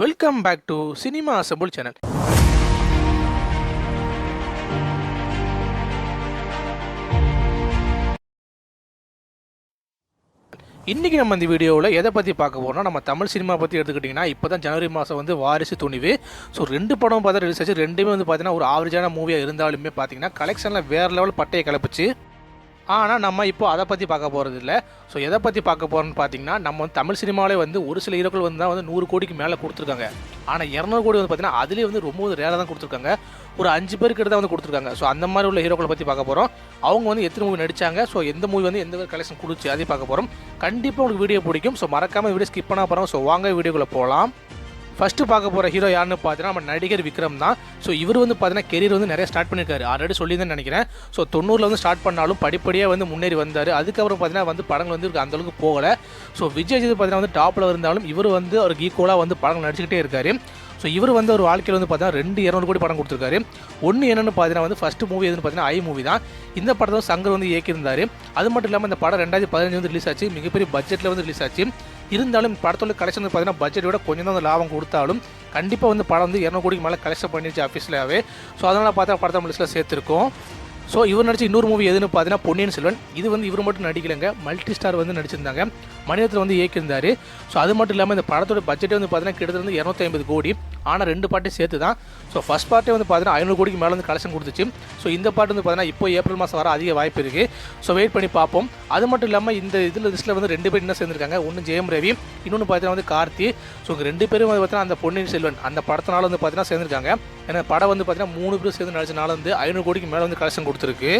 Welcome back to cinema assemble channel இன்றைக்கி நம்ம இந்த வீடியோவில் எதை பற்றி பார்க்க போகிறோம்னா நம்ம தமிழ் சினிமா பற்றி எடுத்துக்கிட்டிங்கன்னா இப்போ தான் ஜனவரி மாதம் வந்து வாரிசு துணிவு. ஸோ ரெண்டு படம் பார்த்தா ரிலீஸ் ஆச்சு. ரெண்டுமே வந்து பார்த்தீங்கன்னா ஒரு ஆவரேஜான மூவியாக இருந்தாலுமே பார்த்தீங்கன்னா கலெக்ஷனில் வேறு லெவல் பட்டையை கிளப்பிச்சு. ஆனால் நம்ம இப்போ அதை பற்றி பார்க்க போகிறது இல்லை ஸோ எதை பற்றி பார்க்க போகிறோம்னு பார்த்தீங்கன்னா நம்ம வந்து தமிழ் சினிமாவிலே வந்து ஒரு சில ஹீரோக்கள் வந்து தான் வந்து நூறு கோடிக்கு மேலே கொடுத்துருக்காங்க. ஆனால் இரநூறு கோடி வந்து பார்த்தீங்கன்னா அதுலேயே வந்து ரொம்ப ரேராக தான் கொடுத்துருக்காங்க. ஒரு அஞ்சு பேருக்கு தான் வந்து கொடுத்துருக்காங்க. ஸோ அந்த மாதிரி உள்ள ஹீரோக்களை பற்றி பார்க்க போகிறோம் அவங்க வந்து எத்தனை மூவி நடித்தாங்க ஸோ எந்த மூவி வந்து எந்த கலெக்ஷன் கொடுச்சு அதையும் பார்க்க போகிறோம் கண்டிப்பாக உங்களுக்கு வீடியோ பிடிக்கும். ஸோ மறக்காமல் வீடியோ ஸ்கிப் பண்ண போகிறோம் ஸோ வாங்க வீடியோக்குள்ளே போகலாம் ஃபஸ்ட்டு பார்க்க போகிற ஹீரோ யாருன்னு பார்த்தீங்கன்னா நம்ம நடிகர் விக்ரம் தான். ஸோ இவர் வந்து பார்த்தீங்கன்னா கெரியர் வந்து நிறைய ஸ்டார்ட் பண்ணியிருக்காரு ஆல்ரெடி சொல்லி தான் நினைக்கிறேன். ஸோ தொண்ணூறில் வந்து ஸ்டார்ட் பண்ணாலும் படிப்படியாக வந்து முன்னேறி வந்தார். அதுக்கப்புறம் பார்த்தீங்கன்னா வந்து படங்கள் வந்து இவருக்கு அந்த அளவுக்கு போகலை. ஸோ விஜய் சேது பார்த்தீங்கன்னா வந்து டாப்பில் இருந்தாலும் இவர் வந்து அவருக்கு ஈக்குவலாக வந்து படங்கள் நடிச்சுக்கிட்டே இருக்காரு. ஸோ இவர் வந்து ஒரு வாழ்க்கையில் வந்து பார்த்தீங்கன்னா ரெண்டு இரநூறு கோடி படம் கொடுத்துருக்காரு. ஒன்று என்னென்னு பார்த்தீங்கன்னா வந்து ஃபஸ்ட்டு மூவி எதுன்னு பார்த்தீங்கன்னா ஐ மூவி தான். இந்த படத்தை சங்கர் வந்து இயக்கியிருந்தார். அது மட்டும் இல்லாமல் இந்த படம் ரெண்டாயிரத்தி பதினஞ்சு வந்து ரிலீஸ் ஆச்சு. மிகப்பெரிய பட்ஜெட்டில் வந்து ரிலீஸ் ஆச்சு. இருந்தாலும் படத்தோட கலெக்ஷன் வந்து பார்த்தீங்கன்னா பட்ஜெட் விட கொஞ்சம் தான் வந்து லாபம் கொடுத்தாலும் கண்டிப்பாக வந்து படம் வந்து இரநூறு கோடிக்கு மேலே கலெக்ஷன் பண்ணிடுச்சு ஆஃபீஸ்லாவே ஸோ அதனால் பார்த்தா படத்தை நம்ம லிஸ்ட்டில் சேர்த்துருக்கோம். ஸோ இவர் நடிச்ச இன்னொரு மூவி எதுன்னு பார்த்தீங்கன்னா பொன்னியின் செல்வன். இது வந்து இவர் மட்டும் நடிக்கலைங்க. மல்டி ஸ்டார் வந்து நடிச்சிருந்தாங்க. மனிதத்தில் வந்து இயக்கியிருந்தார். ஸோ அது மட்டும் இல்லாமல் இந்த படத்தோட பட்ஜெட்டே வந்து பார்த்தீங்கன்னா கிட்டத்தட்ட வந்து இரநூத்தி ஐம்பது கோடி. ஆனால் ரெண்டு பாட்டையும் சேர்த்து தான் ஸோ ஃபஸ்ட் பார்ட்டே வந்து பார்த்தீங்கன்னா ஐநூறு கோடிக்கு மேலே வந்து கலெக்ஷன் கொடுத்துச்சு. ஸோ இந்த பாட்டு வந்து பார்த்தீங்கன்னா இப்போ ஏப்ரல் மாதம் வர அதிக வாய்ப்பு இருக்குது ஸோ வெயிட் பண்ணி பார்ப்போம். அது மட்டும் இல்லாமல் இந்த இதில் லிஸ்ட்டில் வந்து ரெண்டு பேர் என்ன சேர்ந்துருக்காங்க. ஒன்று ஜெயம் ரவி இன்னொன்று பார்த்தீங்கன்னா வந்து கார்த்தி. ஸோ ரெண்டு பேரும் வந்து பார்த்தீங்கன்னா அந்த பொன்னியின் செல்வன் அந்த படத்தினால வந்து பார்த்தீங்கன்னா சேர்ந்துருக்காங்க. ஏன்னா படம் வந்து பார்த்தீங்கன்னா மூணு பேர் சேர்ந்து நடிச்சனால வந்து ஐநூறு கோடிக்கு மேலே வந்து கலெக்ஷன் கொடுத்துருக்கு.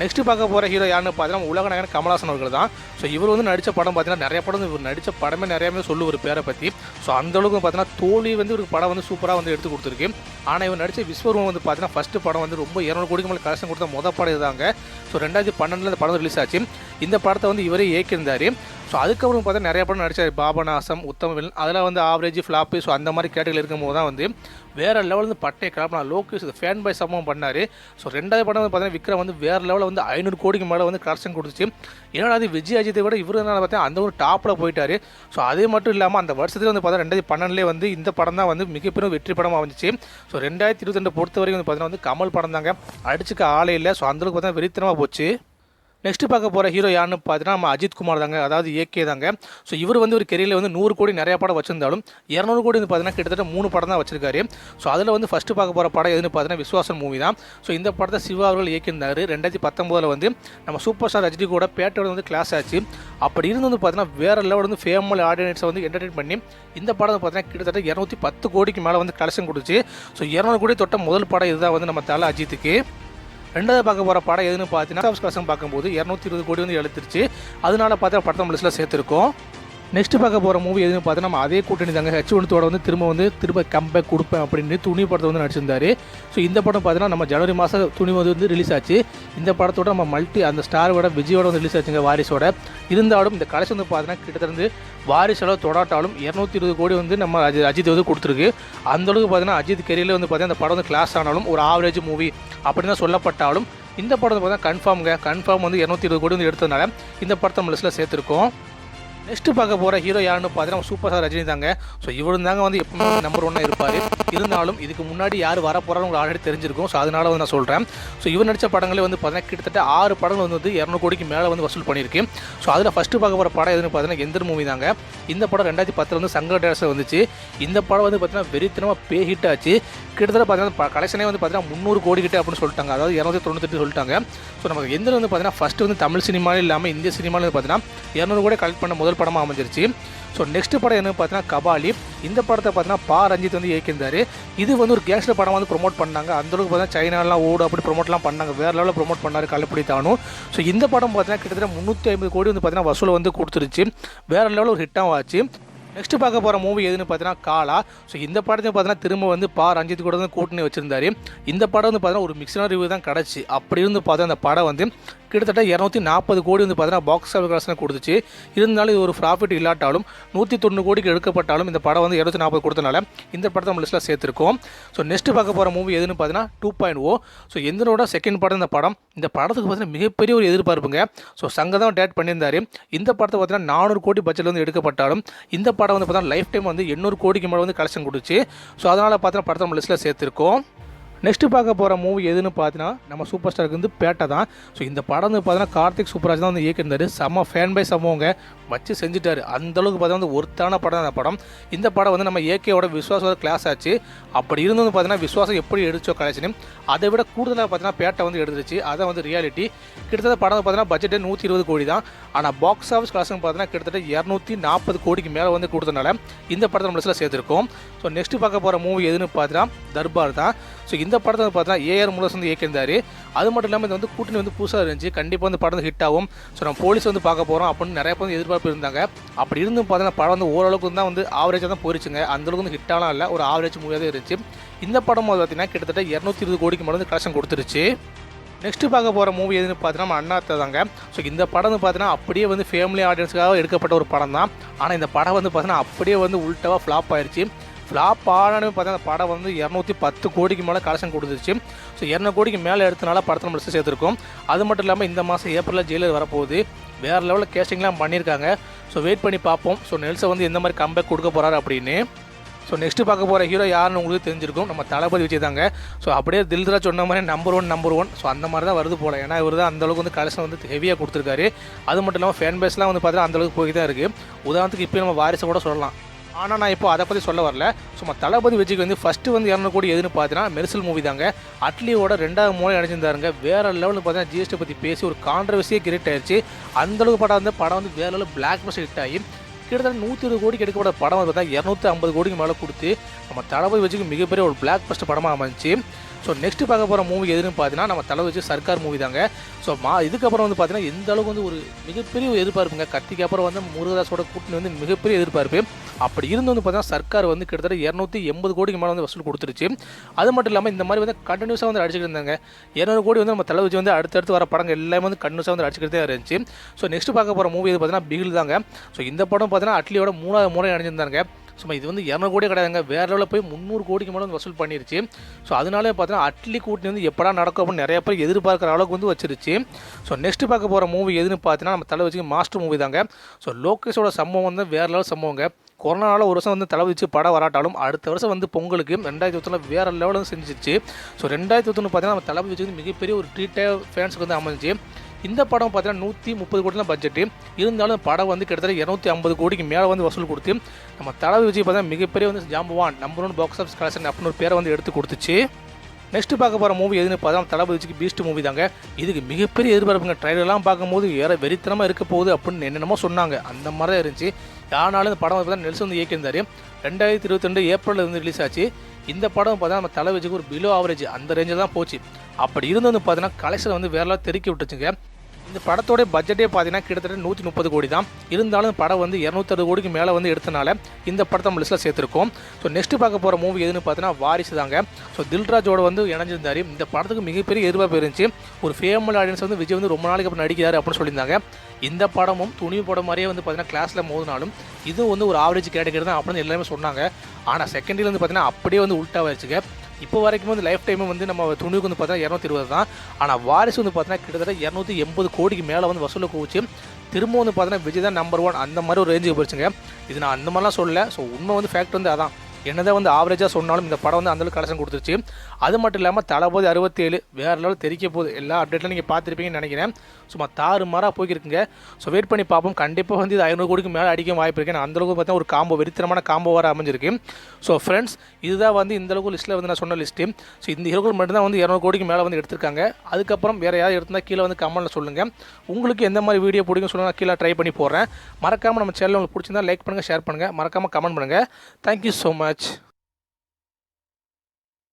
நெக்ஸ்ட்டு பார்க்க போகிற ஹீரோ யாருன்னு பார்த்தீங்கன்னா உலக நாயகன் கமலாசன் அவர்கள் தான். ஸோ இவர் வந்து நடித்த படம் பார்த்தீங்கன்னா நிறைய படம் வந்து இவர் நடித்த படமே நிறையாவே சொல்லுவார் பேரை பற்றி ஸோ அந்த அளவுக்கு பார்த்தீங்கன்னா தோல்வி வந்து ஒரு படம் வந்து சூப்பராக வந்து எடுத்து கொடுத்துருக்கு. ஆனால் இவர் நடித்த விஸ்வரூபம் வந்து பார்த்தீங்கன்னா ஃபஸ்ட்டு படம் வந்து ரொம்ப இரநூறு கோடிக்கு மேலே கலெக்ஷன் கொடுத்த மொதல் படம் இதுதாங்க ஸோ ரெண்டாயிரத்தி பன்னெண்டில் இந்த படம் ரிலீஸ் ஆச்சு. இந்த படத்தை வந்து இவரே இயக்கியிருந்தார். ஸோ அதுக்கப்புறம் பார்த்தா நிறைய படம் நடிச்சார். பாபநாசம் உத்தமவில் அதெல்லாம் வந்து ஆவரேஜ் ஃப்ளாப்பு ஸோ அந்த மாதிரி கேட்டகரி இருக்கும்போது தான் வந்து வேறு லெவலில் வந்து பட்டையை கிளப்பினா லோகேஷ் ஃபேன் பை சம்பவம் பண்ணார். ஸோ ரெண்டாவது படம் வந்து பார்த்தீங்கன்னா விக்ரம் வந்து வேறு லெவலில் வந்து ஐநூறு கோடிக்கு மேலே வந்து கலெக்ஷன் கொடுத்துச்சு. ஏன்னா அது விஜய் அஜித்தை விட இவருனால என்ன பார்த்தா அந்த ஒரு டாப்பில் போயிட்டார். ஸோ அதே மட்டும் இல்லாமல் அந்த வருஷத்தில் வந்து பார்த்தா ரெண்டாயிரத்தி பன்னெண்டுலேயே வந்து இந்த படம் தான் வந்து மிகப்பெரிய வெற்றி படமாக வந்துச்சு ஸோ ரெண்டாயிரத்தி இருபத்தி ரெண்டு பொறுத்த வரைக்கும் வந்து பார்த்தீங்கன்னா வந்து கமல் படம் தாங்க. அடிச்சுக்க ஆளே இல்லை. ஸோ அந்தளவுக்கு பார்த்தா வெறித்தனமாக போச்சு. நெக்ஸ்ட் பார்க்க போகிற ஹீரோ யாருன்னு பார்த்தீங்கன்னா நம்ம அஜித் குமார் தாங்க அதாவது ஏகே தாங்க. ஸோ இவர் வந்து ஒரு கெரியரில் வந்து நூறு கோடி நிறைய படம் வச்சிருந்தாலும் இரநூறு கோடி வந்து பார்த்தீங்கன்னா கிட்டத்தட்ட மூணு படம் தான் வச்சிருக்காரு. ஸோ அதில் வந்து ஃபஸ்ட்டு பார்க்க போகிற படம் எதுன்னு பார்த்தீங்கன்னா விஸ்வாசம் மூவி தான். ஸோ இந்த படத்தை சிவா அவர்கள் இயக்கியிருந்தார். ரெண்டாயிரத்தி பத்தொம்போதில் வந்து நம்ம சூப்பர் ஸ்டார் ரஜினி கூட பேட்டோட வந்து கிளாஸ் ஆச்சு. அப்படி இருந்து வந்து பார்த்தீங்கன்னா வேறு லெவல் வந்து ஃபேமல் ஆடியன்ஸை வந்து என்டர்டெயின் பண்ணி இந்த படம் வந்து பார்த்தீங்கன்னா கிட்டத்தட்ட இரநூத்தி பத்து கோடிக்கு மேலே வந்து கலெக்ஷன் கொடுத்துச்சு ஸோ இரநூறு கோடி தொட்ட முதல் படம் இதுதான் வந்து நம்ம தலை அஜித்துக்கு. ரெண்டாவது பார்க்க போகிற படம் எதுன்னு பார்த்தீங்கன்னா பார்க்கும்போது இரநூத்தி இருபது கோடி வந்து எழுத்துருச்சு அதனால பார்த்தா படத்தை லிஸ்ட்டில் சேர்த்துருக்கோம். நெக்ஸ்ட் பார்க்க போகிற மூவி எதுன்னு பார்த்தா நம்ம அதே கூட்டணி தாங்க. ஹெச் ஒன்த்தோட வந்து திரும்ப வந்து திரும்ப கம்பேக் கொடுப்பேன் அப்படின்னு துணி படத்தை வந்து நடிச்சிருந்தாரு. ஸோ இந்த படம் பார்த்தீங்கன்னா நம்ம ஜனவரி மாதம் துணி வந்து வந்து ரிலீஸ் ஆச்சு. இந்த படத்தோட நம்ம மல்டி அந்த ஸ்டாரோட விஜயோட வந்து ரிலீஸ் ஆச்சுங்க வாரிசோட. இருந்தாலும் இந்த கலெக்ஷன் வந்து பார்த்தீங்கன்னா கிட்டத்தட்ட வாரிசோட தொடாட்டாலும் இரநூத்தி இருபது கோடி வந்து நம்ம அஜித் வந்து கொடுத்துருக்கு. அந்தளவுக்கு பார்த்தீங்கன்னா அஜித் கெரியரில் வந்து பார்த்தீங்கன்னா அந்த படம் வந்து கிளாஸ் ஆனாலும் ஒரு ஆவரேஜ் மூவி அப்படின்னு தான் சொல்லப்பட்டாலும் இந்த படம் வந்து கன்ஃபார்ம்ங்க கன்ஃபார்ம் வந்து இரநூத்தி இருபது கோடி வந்து எடுத்ததுனால இந்த படத்தை நம்ம லிஸ்ட்டில் சேர்த்துருக்கோம். நெக்ஸ்ட்டு பார்க்க போகிற ஹீரோ யாருன்னு பார்த்தீங்கன்னா சூப்பர் ஸ்டார் ரஜினி தாங்க. ஸோ இவரும் தாங்க வந்து எப்பவுமே நம்பர் ஒன்னாக இருப்பார். இருந்தாலும் இதுக்கு முன்னாடி யார் வர போகிறான்னு உங்களுக்கு ஆல்ரெடி தெரிஞ்சிருக்கும். ஸோ அதனால வந்து நான் சொல்கிறேன் ஸோ இவர் நடித்த படங்களே வந்து பார்த்தீங்கன்னா கிட்டத்தட்ட ஆறு படங்கள் வந்து வந்து இரநூறு கோடிக்கு மேலே வந்து வசூல் பண்ணியிருக்கு. ஸோ அதில் ஃபஸ்ட்டு பார்க்க போகிற படம் எதுன்னு பார்த்தீங்கன்னா எந்திர மூவி தாங்க. இந்த படம் ரெண்டாயிரத்தி பத்தில் வந்து சங்கர் டேரஸில் வந்துச்சு. இந்த படம் வந்து பார்த்தீங்கன்னா வெறித்தனமாக பே ஹிட் ஆச்சு. கிட்டத்தட்ட பார்த்தீங்கன்னா கலெக்ஷனே வந்து பார்த்தீங்கன்னா முந்நூறு கோடி கிட்ட அப்படின்னு சொல்லிட்டாங்க. அதாவது இரநூத்தி தொண்ணூத்தெட்டு சொல்லிட்டாங்க. ஸோ நமக்கு எந்திர வந்து பார்த்தீங்கன்னா ஃபஸ்ட்டு வந்து தமிழ் சினிமாவில் இல்லாமல் இந்திய சினிமாவில் வந்து பார்த்தீங்கன்னா இரநூறு கோடி கலெக்ட் பண்ண முதல் படமாக அமைஞ்சிருச்சு. ஸோ நெக்ஸ்ட் படம் என்ன பார்த்தீங்கன்னா கபாலி. இந்த படத்தை பார்த்தீங்கன்னா பா. ரஞ்சித் வந்து இயக்கியிருந்தார். இது வந்து ஒரு கேஸ்டர் படம் வந்து ப்ரொமோட் பண்ணாங்க. அந்தளவுக்கு பார்த்தீங்கன்னா சைனாலாம் ஓடு அப்படி ப்ரொமோட்லாம் பண்ணாங்க. வேறு லெவலில் ப்ரொமோட் பண்ணார் கள்ளப்படி தானும் ஸோ இந்த படம் பார்த்தீங்கன்னா கிட்டத்தட்ட முந்நூற்றி ஐம்பது கோடி வந்து பார்த்தீங்கன்னா வசூல் வந்து கொடுத்துருச்சு. வேறு லெவலில் ஒரு ஹிட்டாக ஆச்சு. நெக்ஸ்ட் பார்க்க போகிற மூவி எதுன்னு பார்த்தீங்கன்னா காலா. ஸோ இந்த படத்தையும் பார்த்தீங்கன்னா திரும்ப வந்து பா. ரஞ்சித் கூட வந்து கூட்டணி வச்சிருந்தாரு. இந்த படம் வந்து பார்த்தீங்கன்னா ஒரு மிக்சனாக ரிவ்யூ தான் கிடச்சி. அப்படி இருந்து பார்த்தா அந்த படம் வந்து கிட்டத்தட்ட இரநூத்தி நாற்பது கோடி வந்து பார்த்தீங்கன்னா பாக்ஸ் ஆஃபீஸ் கலெக்ஷன் கொடுத்துச்சு. இருந்தாலும் இது ஒரு ப்ராஃபிட் இல்லாட்டாலும் நூற்றி தொண்ணூறு கோடிக்கு எடுக்கப்பட்டாலும் இந்த படம் வந்து இரநூத்தி நாற்பது கொடுத்தனால இந்த படத்தை நம்ம லிஸ்ட்டில் சேர்த்துருக்கோம். ஸோ நெக்ஸ்ட் பார்க்க போகிற மூவி எதுன்னு பார்த்தீங்கன்னா டூ பாயிண்ட் ஓ ஸோ எந்தனோட செகண்ட் படம் இந்த படம். இந்த படத்துக்கு பார்த்தீங்கன்னா மிகப்பெரிய ஒரு எதிர்பார்ப்புங்க. ஸோ சங்க தான் டேட் பண்ணியிருந்தாரு. இந்த படத்தை பார்த்தீங்கன்னா நானூறு கோடி பட்ஜெட் வந்து எடுக்கப்பட்டாலும் இந்த படம் வந்து பார்த்தீங்கன்னா லைஃப் டைம் வந்து எண்ணூறு கோடிக்கு மேலே வந்து கலெக்ஷன் கொடுத்துச்சு. ஸோ அதனால் பார்த்தீங்கன்னா படத்தை நம்ம லிஸ்ட்டில் சேர்த்துருக்கோம். நெக்ஸ்ட் பார்க்க போகிற மூவி எதுன்னு பார்த்தீங்கன்னா நம்ம சூப்பர் ஸ்டாருக்கு வந்து பேட்டை தான். ஸோ இந்த படம் வந்து பார்த்தீங்கன்னா கார்த்திக் சூப்பராஜ் தான் வந்து இயக்கியிருந்தாரு. செம்ம ஃபேன் பை சம்பவங்க வச்சு செஞ்சுட்டாரு. அந்த அளவுக்கு வந்து ஒருத்தான படம் தான் அந்த படம். இந்த படம் வந்து நம்ம ஏகேவோட விஸ்வாசோட கிளாஸ் ஆச்சு. அப்படி இருந்து வந்து பார்த்தீங்கன்னா விஸ்வாசம் எப்படி எடுத்தோ கலெக்ஷனு அதை விட கூடுதலாக பார்த்தீங்கன்னா பேட்டை வந்து எடுத்துருச்சு. அதை வந்து ரியாலிட்டி கிட்டத்தட்ட படம் பார்த்தீங்கன்னா பட்ஜெட்டே நூற்றி இருபது கோடி தான். ஆனால் பாக்ஸ் ஆஃபீஸ் கலெக்ஷன் பார்த்தீங்கன்னா கிட்டத்தட்ட இரநூத்தி நாற்பது கோடிக்கு மேலே வந்து கொடுத்தனால இந்த படத்தை நம்ம லிஸ்ட்டில் சேர்த்துருக்கோம். ஸோ நெக்ஸ்ட் பார்க்க போகிற மூவி எதுன்னு பார்த்தீங்கன்னா தர்பார் தான். ஸோ இந்த படத்தை வந்து பார்த்தீங்கன்னா ஏஆர் முரசு வந்து இயக்கியிருந்தார். அது மட்டும் இல்லாமல் இது வந்து கூட்டணி வந்து புதுசாக இருந்துச்சு. கண்டிப்பாக வந்து படம் ஹிட் ஆகும். ஸோ நம்ம போலீஸ் வந்து பார்க்க போகிறோம் அப்படின்னு நிறைய பேர் வந்து எதிர்பார்ப்பு இருந்தாங்க. அப்படி இருந்தும் பார்த்தீங்கன்னா படம் வந்து ஓரளவுக்கு தான் வந்து ஆவரேஜாக தான் போயிருச்சுங்க. அந்தளவுக்கு வந்து ஹிட் ஆனால் இல்லை. ஒரு ஆவரேஜ் மூவியாக தான் இருந்துச்சு. இந்த படம் வந்து பார்த்தீங்கன்னா கிட்டத்தட்ட இரநூத்தி இருபது கோடிக்கு மேலே வந்து கலெக்ஷன் கொடுத்துருச்சு. நெக்ஸ்ட் பார்க்க போகிற மூவி எதுன்னு பார்த்தீங்கன்னா நம்ம தாங்க. ஸோ இந்த படம் வந்து பார்த்தீங்கன்னா அப்படியே வந்து ஃபேமிலி ஆடியன்ஸுக்காக எடுக்கப்பட்ட ஒரு படம் தான் ஆனால் இந்த படம் வந்து பார்த்தீங்கன்னா அப்படியே வந்து உள்டாவாக ஃப்ளாப் ஆயிடுச்சு ஃப்ளாப் ஆனாலுமே பார்த்தா அந்த படம் வந்து இரநூத்தி பத்து கோடிக்கு மேலே கலெக்ஷன் கொடுத்துருச்சு. ஸோ இரநூறு கோடிக்கு மேலே எடுத்தனால படத்தை நம்ம லிஸ்ட்டு சேர்த்துருக்கோம். அது மட்டும் இல்லாமல் இந்த மாதம் ஏப்ரலில் ஜெயிலர் வரப்போகுது. வேறு லெவலில் கேஸ்டிங்லாம் பண்ணியிருக்காங்க. ஸோ வெயிட் பண்ணி பார்ப்போம். ஸோ நெல்ஸை வந்து எந்த மாதிரி கம்பேக் கொடுக்க போகிறாரு அப்படின்னு. ஸோ நெக்ஸ்ட் பார்க்க போகிற ஹீரோ யாருன்னு உங்களுக்கு தெரிஞ்சிருக்கும். நம்ம தளபதி விஜய் தாங்க. ஸோ அப்படியே தில்ராஜ் சொன்ன மாதிரி number one number one so அந்த மாதிரி தான் வருது போல. ஏன்னா இவர் தான் அந்தளவுக்கு வந்து கலெக்ஷன் வந்து ஹெவியாக கொடுத்துருக்காரு. அது மட்டும் இல்லாமல் ஃபேன் பேஸ்லாம் வந்து பார்த்தீங்கன்னா அந்தளவுக்கு போய் தான் இருக்குது உதாரணத்துக்கு இப்போ நம்ம வாரிசை கூட சொல்லலாம். ஆனால் நான் இப்போ அதை பற்றி சொல்ல வரல. சும்மா தளபதி விஜய்க்கு வந்து ஃபஸ்ட்டு வந்து இரநூறு கோடி எதுன்னு பார்த்தீங்கன்னா மெர்சல் மூவி தாங்க. அட்லியோட ரெண்டாவது மூலம் அடைஞ்சிருந்தாருங்க. வேற லெவலில் பார்த்தீங்கன்னா ஜிஎஸ்டி பற்றி பேசி ஒரு கான்ட்ரவர்சியே கிரியேட் ஆயிடுச்சு அந்தளவுக்கு படம் வந்து படம் வந்து வேற லெவலில் பிளாக் பஸ்ட் ஹிட் ஆகி கிட்டத்தட்ட நூற்றி இருபது கோடிக்கு எடுக்கப்பட்ட படம் வந்து பார்த்தா இரநூத்தி ஐம்பது கோடிக்கு மேலே கொடுத்து நம்ம தளபதி வச்சுக்கு மிகப்பெரிய ஒரு பிளாக் பஸ்ட் படமாக அமைஞ்சு. ஸோ நெக்ஸ்ட் பார்க்க போகிற மூவி எதுன்னு பார்த்தீங்கன்னா நம்ம தலை வச்சு சர்க்கார் மூவி தாங்க. ஸோ மா இதுக்கப்புறம் வந்து பார்த்தீங்கன்னா எந்த அளவுக்கு வந்து ஒரு மிகப்பெரிய எதிர்பார்ப்புங்க. கத்திக்கு அப்புறம் வந்து முருகதாஸோட கூட்டணி வந்து மிகப்பெரிய எதிர்பார்ப்பு. அப்படி இருந்து வந்து பார்த்தீங்கன்னா சர்க்கார் வந்து கிட்டத்தட்ட இரநூத்தி எண்பது கோடிக்கு மேலே வந்து வசூல் கொடுத்துருச்சு. அது மட்டும் இல்லாமல் இந்த மாதிரி வந்து கண்டினியூஸாக வந்து அடிச்சுட்டு இருந்தாங்க. இரநூறு கோடி வந்து நம்ம தலை வச்சு வந்து அடுத்தடுத்து வர படங்கள் எல்லாமே வந்து கண்டினியூஸாக வந்து அடிச்சுக்கிட்டே இருந்துச்சு. ஸோ நெக்ஸ்ட் பார்க்க போகிற மூவி எது பார்த்தீங்கன்னா பிகில் தாங்க. ஸோ இந்த படம் பார்த்தீங்கன்னா அட்லியோட மூணாவது முறை அடைஞ்சிருந்தாங்க சும்மா இது வந்து இரநூறு கோடி கிடையாதுங்க. வேற லெவலில் போய் முந்நூறு கோடிக்கு மேலே வந்து வசூல் பண்ணிருச்சு. ஸோ அதனாலே பார்த்தீங்கன்னா அட்லி கூட்டணி வந்து எப்படா நடக்கும் அப்படின்னு நிறைய பேர் எதிர்பார்க்குற அளவுக்கு வந்து வச்சிருச்சு. ஸோ நெக்ஸ்ட் பார்க்க போகிற மூவி எதுன்னு பார்த்தீங்கன்னா நம்ம தலை வச்சு மாஸ்டர் மூவி தாங்க. ஸோ லோகேஷோட சம்பவம் வந்து வேற லெவல் சம்பவங்க. கொரோனாவில் ஒரு வருஷம் வந்து தலை வச்சு படம் வராட்டாலும் அடுத்த வருஷம் வந்து பொங்கலுக்கு ரெண்டாயிரத்தி ஒருத்தனில் வேறு லெவலில் செஞ்சிச்சு. ஸோ ரெண்டாயிரத்தி ஒருத்தொன்று பார்த்தீங்கன்னா நம்ம தளபதி வச்சு வந்து மிகப்பெரிய ஒரு ட்ரீட்டாக ஃபேன்ஸுக்கு வந்து அமைஞ்சு இந்த படம் பார்த்தீங்கன்னா நூற்றி முப்பது கோடி தான் பட்ஜெட்டு இருந்தாலும் படம் வந்து கிட்டத்தட்ட இரநூத்தி ஐம்பது கோடிக்கு மேலே வந்து வசூல் கொடுத்து நம்ம தளபதி விஜய் பார்த்தீங்கன்னா மிகப்பெரிய வந்து ஜாம்பவான் number one box office collection அப்படின்னு ஒரு பேரை வந்து எடுத்து கொடுத்துச்சு. நெக்ஸ்ட் பார்க்க போகிற மூவி எதுன்னு பார்த்தா தளபதி விஜய்க்கு பீஸ்ட் மூவி தாங்க. இதுக்கு மிகப்பெரிய எதிர்பார்ப்புங்க. ட்ரைலர்லாம் பார்க்கும்போது ஏற வெறித்தனமாக இருக்க போகுது அப்படின்னு என்னென்னமோ சொன்னாங்க. அந்த மாதிரி தான் இருந்துச்சு. யானாலும் இந்த படம் பார்த்தா நெல்சன் வந்து இயக்கியிருந்தார். ரெண்டாயிரத்தி இருபத்தி ரெண்டு ஏப்ரலில் வந்து ரிலீஸ் ஆச்சு. இந்த படம் பார்த்தா நம்ம தலை ஒரு பிலோ ஆவரேஜ் அந்த ரேஞ்சில் தான் போச்சு. அப்படி இருந்து வந்து பார்த்தீங்கன்னா கலெக்ஷன் வந்து வேற தெருக்கி விட்டுச்சுங்க இந்த படத்தோடைய பட்ஜெட்டே பார்த்தீங்கன்னா கிட்டத்தட்ட நூற்றி முப்பது கோடி தான். இருந்தாலும் படம் வந்து இரநூத்தறுபது கோடிக்கு மேலே வந்து எடுத்தனால இந்த படத்தை நம்ம லிஸ்ட்டில் சேர்த்துருக்கோம். ஸோ நெக்ஸ்ட் பார்க்க போகிற மூவி எதுன்னு பார்த்தீங்கன்னா வாரிசு தாங்க ஸோ தில்ராஜோட வந்து இணைஞ்சிருந்தார். இந்த படத்துக்கு மிகப்பெரிய எதிர்பார்ப்பு இருந்துச்சு. ஒரு ஃபேமல் ஆடியன்ஸ் வந்து விஜய் வந்து ரொம்ப நாளைக்கு அப்புறம் நடிக்கிறார் அப்படின்னு சொல்லியிருந்தாங்க. இந்த படமும் துணிவு படம் மாதிரியே வந்து பார்த்தீங்கன்னா கிளாஸில் மோதினாலும் இதுவும் வந்து ஒரு ஆவரேஜ் கேட்டகரி தான் அப்படின்னு எல்லாமே சொன்னாங்க. ஆனால் செகண்ட் வந்து பார்த்தீங்கன்னா அப்படியே வந்து உள்ட்டாவாயிருச்சுங்க இப்போ வரைக்கும் வந்து லைஃப் டைமும் வந்து நம்ம துணிவுக்கு வந்து பார்த்தா இரநூத்தி இருபது தான். ஆனால் வாரிசு வந்து பார்த்தீங்கன்னா கிட்டத்தட்ட இரநூத்தி எண்பது கோடிக்கு மேலே வந்து வசூலை குவிச்சு திரும்ப வந்து பார்த்தீங்கன்னா விஜய் தான் நம்பர் ஒன் அந்த மாதிரி ஒரு ரேஞ்சுக்கு போயிடுச்சுங்க இது நான் அந்த மாதிரிலாம் சொல்லலை. ஸோ உண்மை வந்து ஃபேக்ட் வந்து அதான். என்னதான் வந்து ஆவரேஜாக சொன்னாலும் இந்த படம் வந்து அந்தளவுக்கு கலெக்ஷன் கொடுத்துருச்சு. அது மட்டும் இல்லாமல் தளபதி அறுபத்தேழு வேறு லெவல் தெரிக்க போகுது. எல்லா அப்டேட்லாம் நீங்கள் பார்த்துருப்பீங்கன்னு நினைக்கிறேன். சும்மா தாறு மாறாக போய்க்கிருக்குங்க ஸோ வெயிட் பண்ணி பார்ப்போம். கண்டிப்பாக வந்து இது ஐநூறு கோடிக்கு மேலே அடிக்க வாய்ப்பு இருக்குது நான் அந்தளவுக்கு பார்த்தா ஒரு காம்போ வெறித்தனமான காம்போ வர அமைஞ்சிருக்கு. ஸோ ஃப்ரெண்ட்ஸ் இதுதான் வந்து இந்த அளவுக்கு லிஸ்ட்டில் வந்து நான் சொன்ன லிஸ்ட்டு ஸோ இந்த ஹீரோக்கள் மட்டும்தான் வந்து இரநூறு கோடிக்கு மேலே வந்து எடுத்திருக்காங்க. அதுக்கப்புறம் வேறு யாராவது எடுத்தால் கீழே வந்து கமெண்ட்டில் சொல்லுங்கள் உங்களுக்கு எந்த மாதிரி வீடியோ பிடிக்கும் சொல்லுங்கள் கீழே ட்ரை பண்ணி போடுறேன். மறக்காமல் நம்ம சேனல் உங்களுக்கு பிடிச்சிருந்தா லைக் பண்ணுங்கள் ஷேர் பண்ணுங்கள் மறக்காமல் கமெண்ட் பண்ணுங்கள் தேங்க்யூ ஸோ மச் much.